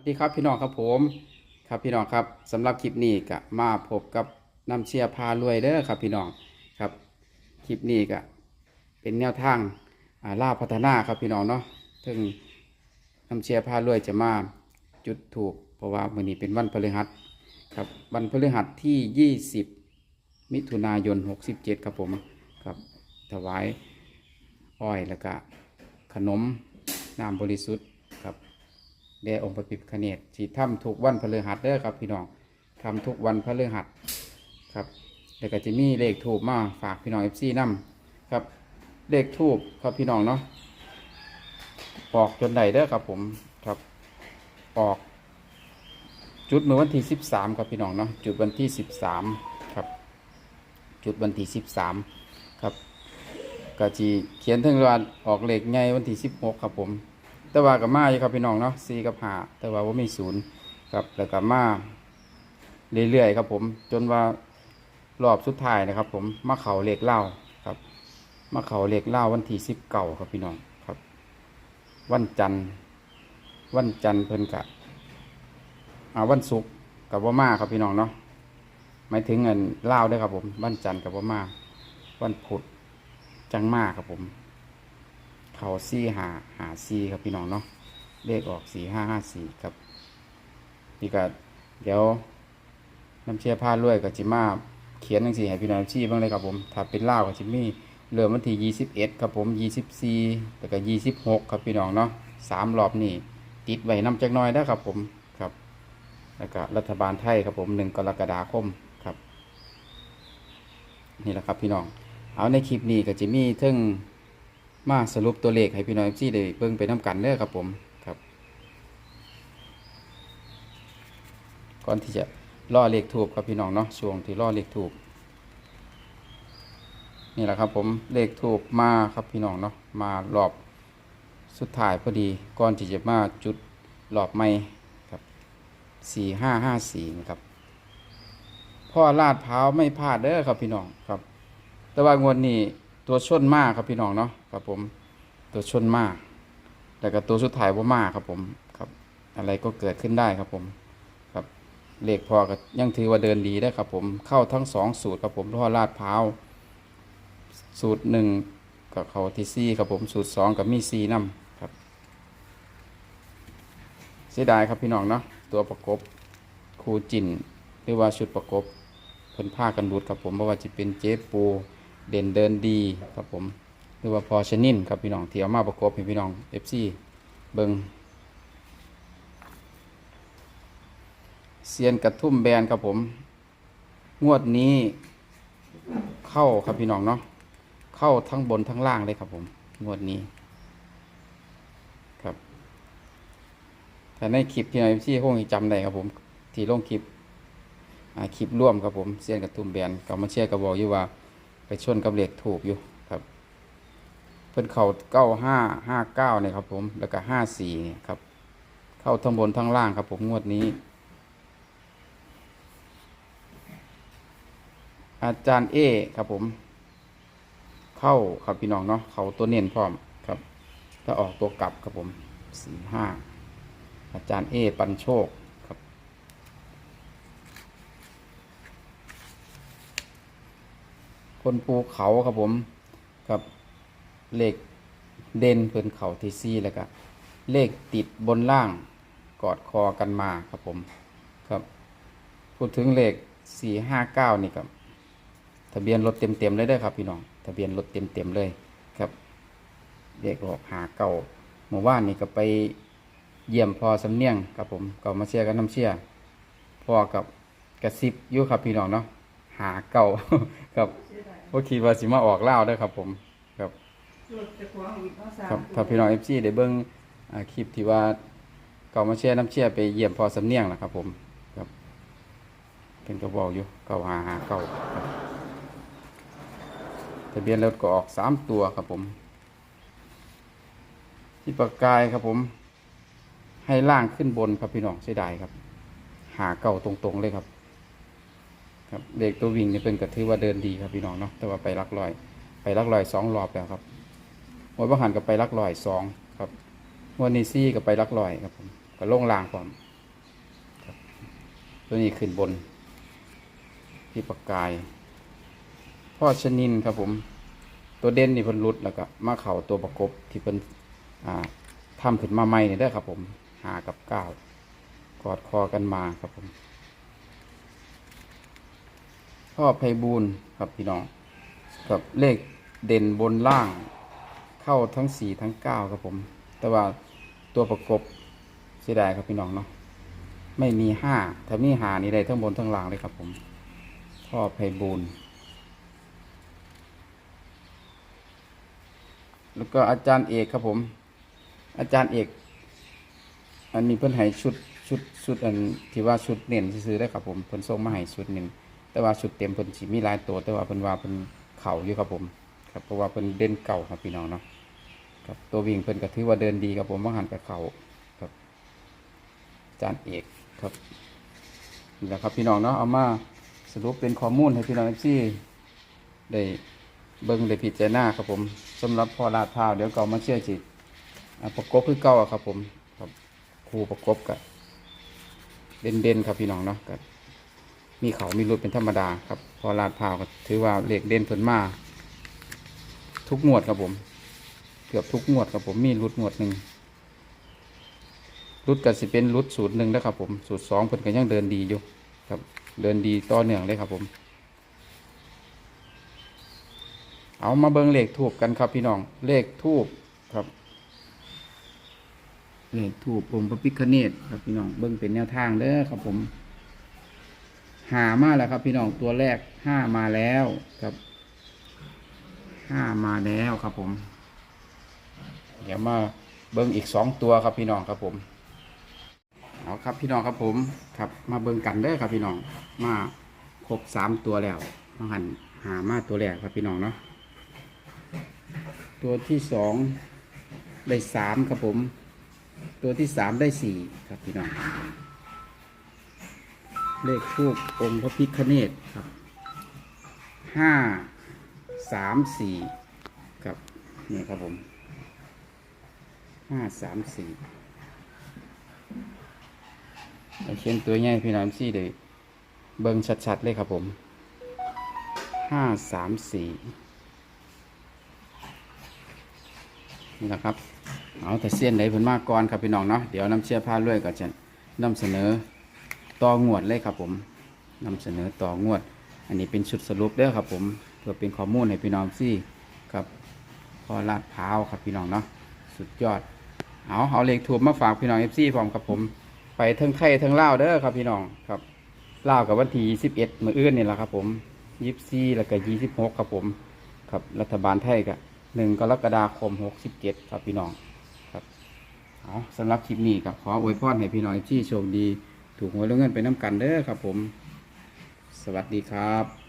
วัสดีครับพี่น้องครับผมครับพี่น้องครับสำหรับคลิปนี้ก็มาพบกับน้ำเชียร์พารวยเด้อครับพี่น้องครับคลิปนี้ก็เป็นแนวทางาล่าพัฒนาครับพี่น้องเนาะซึ่งน้ำเชียร์พารวยจะมาจุดถูก เพราะว่ามื้อนี้เป็นวันพฤหัสครับวันพฤหัสที่ 20 มิถุนายน 67 ครับผมครับถวายอ้อยแล้วก็ขนมน้ำบริสุทธิ์ แด่องค์พระพิฆเนศที่ทำทุกวันพฤหัสเด้อครับพี่น้องทำทุกวันพฤหัสครับแล้วก็จะมีเลขทูบมาฝากพี่น้องเอฟซีนำครับ เลขทูบครับพี่น้องเนาะออกจนใดเด้อครับผมครับออก จุดเมื่อวันที่สิบสามครับพี่น้องเนาะจุดวันที่สิบสามครับ จุดวันที่สิบสามครับก็จีเขียนถึงวันออกเลขไงวันที่สิบหกครับผม แต่ว่ากับมาอยู่ครับพี่น้องเนาะสี่กับห้าแต่ว่าว่ามีศูนย์ครับแล้วกับมาเรื่อยๆครับ ผมจนว่ารอบสุดท้ายนะครับ ผมมาเขาเหล็กเล่าครับ มาเขาเหล็กเล่าวันที่สิบเก่าครับพี่น้องครับ วันจันทร์วันจันทร์เพิ่นกะอ่าวันศุกร์กับว่ามาครับพี่น้องเนาะหมายถึงเงินเล่าด้วยครับผม วันจันทร์กับว่ามาวันพุธจังมากครับผม เขาสี่หาหาสี่ครับพี่น้องเนาะเลขออกสี่ห้าห้าสี่ครับนี่ก็เดี๋ยวน้ำเชี่ยผ้าลวยกับจิมาเขียนทั้งสี่ให้พี่น้องชี้บ้างเลยครับผมถ้าเป็นเล่ากับจิมี่เริ่มวันที่ยี่สิบเอ็ดครับผมยี่สิบสี่แล้วก็ยี่สิบหกครับพี่น้องเนาะสามรอบนี่ติดไว้น้ำจักน้อยได้ครับผมครับ แล้วก็รัฐบาลไทยครับผมหนึ่งกรกฎาคมครับ นี่แหละครับพี่น้อง เอาในคลิปนี้ก็จะมีเทึ่ง มาสรุปตัวเลขให้พี่น้องซีได้เบิ่งไปน้ำกันเด้อครับผมครับ ก่อนที่จะล่อเลขถูกครับพี่น้องเนาะช่วงที่ล่อเลขถูกนี่แหละครับผมเลขถูกมาครับพี่น้องเนาะมารอบสุดท้ายพอดีก่อนที่จะมาจุดรอบใหม่ครับสี่ห้าห้าสี่นะครับพ่อลาดพร้าไม่พลาดเด้อครับพี่น้องครับ แต่ว่างวดนี้ ตัวชนมากครับพี่น้องเนาะครับผมตัวชนมากแต่ก็ตัวสุดท้ายว่ามากครับผมครับ อะไรก็เกิดขึ้นได้ครับผมครับเลขพอก็ยังถือว่าเดินดีได้ครับผมเข้าทั้งสองสูตรครับผมพ่อลาดพร้าวสูตรหนึ่งกับเขาที่ซีครับผมสูตรสองกับมีซีน้ำครับ เสียดายครับพี่น้องเนาะตัวประกบครูจินหรือว่าชุดประกบเพิ่นผ้ากันบูดครับผมเพราะว่าจะเป็นเจ๊ปู เด่นเดินดีครับผมหรือว่าพอชนินครับพี่น้องที่เอามาประกบให้พี่น้องเอฟซีเบิงเซียนกระทุ่มแบนครับผม งวดนี้เข้าครับพี่น้องเนาะเข้าทั้งบนทั้งล่างเลยครับผม งวดนี้ครับแต่ในคลิปที่น้องเอฟซีคงจำได้ครับผม ที่ลงคลิปคลิปร่วมครับผมเซียนกระทุ่มแบนก็มาเชียร์กระบอกอยู่ว่า ไปชนกับเหล็กถูกอยู่ครับ เพิ่นเข่าเก้าห้าห้าเก้าเนี่ยครับ ผมแล้วก็ห้าสี่เนี่ยครับ เข้าทั้งบนทั้งล่างครับ ผมงวดนี้ อาจารย์เอครับผม เข้าครับพี่น้องเนาะเขาตัวเน้นพร้อมครับถ้าออกตัวกลับครับผมสี่ห้าอาจารย์เอปันโชคครับ ค นภูเขาครับผมกับเลขเด่นเพิ่นเขาที่ซี่แล้วก็เลขติดบนล่างกอดคอกันมาครับผมครับ พูดถึงเลขสี่ห้าเก้านี่ครับทะเบียนรถเต็มเต็มๆเลยเด้ครับพี่น้องทะเบียนรถเต็มเต็มๆเลยครับเลขออกหาเก่าเมื่อวานนี่ก็ไปเยี่ยมพอสำเนียงครับผมก็มาเชียร์กันน้ำเชียร์พอกับกระซิบยู่ครับพี่น้องเนาะหาเก่าครับ ว่าคิดว่าสิมาออกเล่าวได้อครับผม ครับครับถ้าพี่น้องเอฟซีได้เบิ้งอ่าคลิปที่ว่าเก่ามาเชียร์น้ำเชียร์ไปเยี่ยมพอสำเนียงนะครับผมครับเป็นกระบอกอยู่เก่าหาหาเก่าครับทะเบียนรถก็ออกสามตัวครับผม ที่ประกายครับผม ให้ล่างขึ้นบนครับพี่น้องเสียดายครับ หาเก่าตรงๆเลยครับ ครับเด็กตัววิ่งนี่เป็นกระถือว่าเดินดีครับพี่น้องเนาะแต่ว่าไปลักลอย ไปลักลอยสองรอบแล้วครับมวยประหันกับไปลักลอยสองครับวันนี้ซี่กับไปลักลอยครับผมก็ลงล่างพร้อมตัวนี้ขึ้นบน ที่ปากกาย พ่อชนินครับผม ตัวเด่นนี่เพิ่นรุดแล้วก็มาเข่าตัวประกบที่เพิ่นทำขึ้นมาใหม่นี่เด้ครับผมหากับก้าวกอดคอกันมาครับผม พ่อไพบูลครับพี่น้องกับเลขเด่นบนล่าง เข้าทั้งสี่ทั้งเก้าครับผม แต่ว่าตัวประกบเสียดายครับพี่น้องเนาะไม่มีห้าแถ้ามีหานี่ได้ทั้งบนทั้งล่างเลยครับผม พ่อไพบูลแล้วก็อาจารย์เอกครับผม อาจารย์เอก อันนี้เพิ่อนให้ชุดชุดชุดอันที่ว่าชุดเน้นซื้อได้ครับผมเพิ่อนส่งมาให้ชุดหนึ่ง แต่ว่าชุดเต็มเพิ่นสิมีหลายตัว แต่ว่าเพิ่นว่าเพิ่นเข่าอยู่ครับผม ครับเพราะว่าเพิ่นเด่นเก่าครับพี่น้องเนาะครับตัววิ่งเพิ่นก็ถือว่าเดินดีครับผมบาหันกับเข่าครับ จารย์เอกครับนี่แหละครับพี่น้องเนาะเอามาสรุปเป็นข้อมูลให้พี่น้องที่ได้เบิ่งได้พิจารณาครับผมสำหรับพอลาดพร้าวเดี๋ยวก็เอามาเชื่อจิตประกบคือเก่าครับผมครับครูประกบกับเด่นเด่นๆครับพี่น้องเนาะก็ มีเขามีรุดเป็นธรรมดาครับพอลาดพาวก็ถือว่าเลขเด่นเพิ่นมาทุกงวดครับผม เกือบทุกงวดครับผมมีรุดงวดหนึ่งรุดก็สิเป็นรุดสูตรหนึ่งนะครับผมสูตรสองเพิ่นก็ยังเดินดีอยู่ครับ เดินดีต่อเนื่องเลยครับผม เอามาเบิ่งเลขทูบกันครับพี่น้องเลขทูบครับเลขทูบองค์พระพิฆเนศครับพี่น้องเบิ่งเป็นแนวทางเด้อครับผม หามาแล้วครับ พี่น้องตัวแรกห้ามาแล้วครับห้ามาแล้วครับผม เดี๋ยวมาเบิ้งอีกสองตัวครับพี่น้องครับผมเอาครับพี่น้องครับผมครับมาเบิ้งกันเด้ครับพี่น้องมาครบสามตัวแล้วมาหันหามาตัวแรกครับพี่น้องเนาะตัวที่สองได้สามครับผม ตัวที่สามได้สี่ครับพี่น้อง เลขทูปองค์พระพิฆเนศครับห้าสามสี่ครับนี่ครับผมห้าสามสี่เราเขียนตัวใหญ่พี่น้องซี่เลยเบิ่งชัดๆเลยครับผมห้าสามสี่นี่แหละครับ เอาแต่เส้นไหนเพิ่นมากก่อนครับพี่น้องเนาะเดี๋ยวน้ำเชื่อผ้าลวยก็จะนำเสนอ ต่องวดเลยครับผมนำเสนอต่องวด อันนี้เป็นชุดสรุปเด้อครับผมเพื่อเป็นข้อมูลให้พี่น้องซี่ครับพอลาดพร้าวครับพี่น้องเนาะสุดยอด เอาเอาเลขถูกมาฝากพี่น้องเอฟซีพร้อมกับผม ไปทั้งไข่ทั้งเล่าวเด้อครับพี่น้องครับเล่าวกับวันที่สิบเอ็ดมืออื่นนี่แหละครับผมยี่สิบสี่แล้วก็ยี่สิบหกครับผมครับรัฐบาลไทยก็หนึ่งกรกฎาคมหกสิบเจ็ดครับพี่น้องครับเอาสำหรับคลิปนี้ก็ขออวยพรให้พี่น้องที่โชคดี ถูกหวยแล้วเงินไปน้ำกันเด้อครับผม สวัสดีครับ